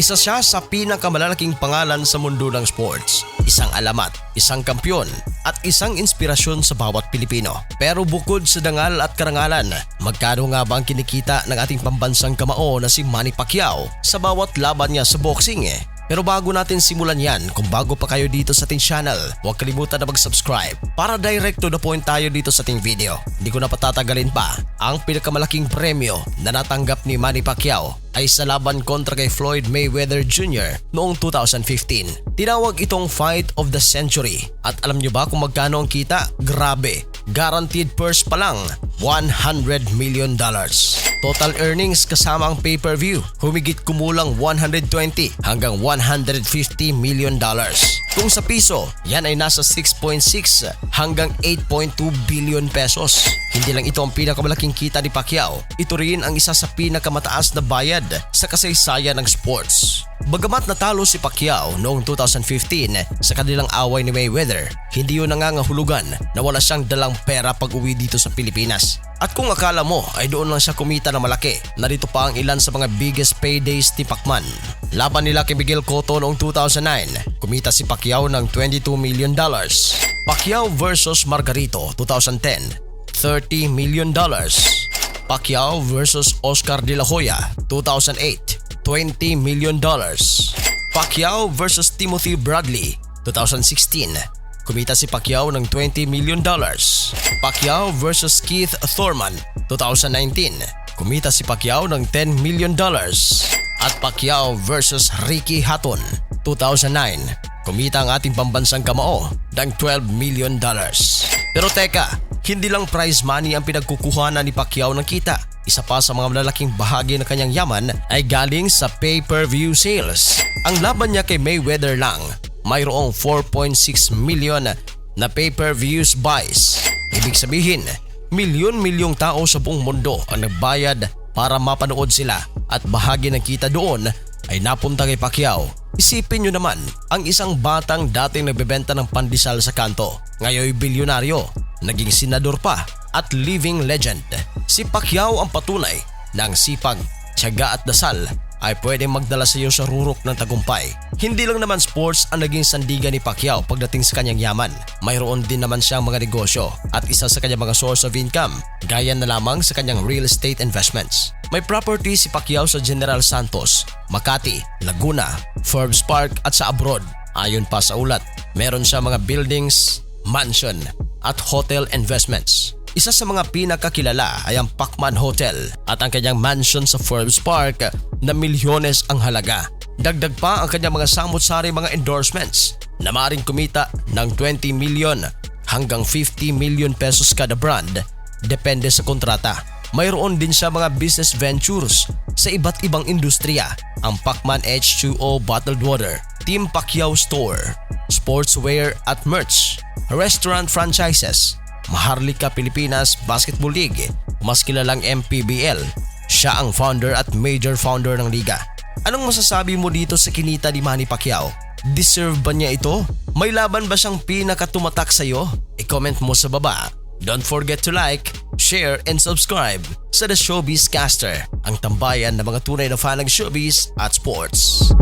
Isa siya sa pinakamalalaking pangalan sa mundo ng sports. Isang alamat, isang kampyon, at isang inspirasyon sa bawat Pilipino. Pero bukod sa dangal at karangalan, magkano nga ba ang kinikita ng ating pambansang kamao na si Manny Pacquiao sa bawat laban niya sa boxing eh? Pero bago natin simulan yan, kung bago pa kayo dito sa ating channel, huwag kalimutan na mag-subscribe para direct to the point tayo dito sa ating video. Hindi ko na patatagalin pa, ang pinakamalaking premyo na natanggap ni Manny Pacquiao ay sa laban kontra kay Floyd Mayweather Jr. noong 2015. Tinawag itong Fight of the Century. At alam nyo ba kung magkano ang kita? Grabe, guaranteed purse pa lang, 100 million dollars. Total earnings kasama ang pay-per-view, humigit kumulang 120 hanggang 150 million dollars. Kung sa piso, yan ay nasa 6.6 hanggang 8.2 billion pesos. Hindi lang ito ang pinakamalaking kita ni Pacquiao, ito rin ang isa sa pinakamataas na bayad sa kasaysayan ng sports. Bagamat natalo si Pacquiao noong 2015 sa kanilang away ni Mayweather, hindi yun nangangahulugan na wala siyang dalang pera pag uwi dito sa Pilipinas. At kung akala mo ay doon lang siya kumita ng malaki, narito pa ang ilan sa mga biggest paydays ni Pacman. Laban nila kay Miguel Cotto noong 2009, kumita si Pacquiao ng 22 million dollars. Pacquiao versus Margarito 2010, 30 million dollars. Pacquiao versus Oscar De La Hoya 2008, 20 million dollars. Pacquiao versus Timothy Bradley 2016. Kumita si Pacquiao ng 20 million dollars. Pacquiao versus Keith Thurman 2019. Kumita si Pacquiao ng 10 million dollars. At Pacquiao versus Ricky Hatton 2009. Kumita ang ating pambansang kamao ng 12 million dollars. Pero teka, hindi lang prize money ang pinagkukuhanan ni Pacquiao ng kita. Isa pa sa mga malalaking bahagi ng kanyang yaman ay galing sa pay-per-view sales. Ang laban niya kay Mayweather lang, mayroong 4.6 million na pay-per-views buys. Ibig sabihin, milyon-milyong tao sa buong mundo ang nagbayad para mapanood sila at bahagi ng kita doon ay napunta kay Pacquiao. Isipin nyo naman, ang isang batang dating nagbebenta ng pandesal sa kanto, ngayon bilyonaryo, naging senador pa at living legend. Si Pacquiao ang patunay ng sipag, tiyaga at dasal ay pwedeng magdala sa iyo sa rurok ng tagumpay. Hindi lang naman sports ang naging sandigan ni Pacquiao pagdating sa kanyang yaman. Mayroon din naman siyang mga negosyo at isa sa kanyang mga source of income, gaya na lamang sa kanyang real estate investments. May property si Pacquiao sa General Santos, Makati, Laguna, Forbes Park at sa abroad. Ayon pa sa ulat, meron siya mga buildings, mansion at hotel investments. Isa sa mga pinakakilala ay ang Pacman Hotel at ang kanyang mansion sa Forbes Park na milyones ang halaga. Dagdag pa ang kanyang mga samot-sari mga endorsements na maaaring kumita ng 20 million hanggang 50 million pesos kada brand depende sa kontrata. Mayroon din siya mga business ventures sa iba't ibang industriya ang Pacman H2O Bottled Water, Team Pacquiao Store, sportswear at merch, restaurant franchises, Maharlika Pilipinas Basketball League, mas kilalang MPBL. Siya ang founder at major founder ng liga. Anong masasabi mo dito sa kinita ni Manny Pacquiao? Deserve ba niya ito? May laban ba siyang pinakatumatak sa'yo? I-comment mo sa baba. Don't forget to like, share, and subscribe sa The Showbiz Caster, ang tambayan ng mga tunay na fan ng showbiz at sports.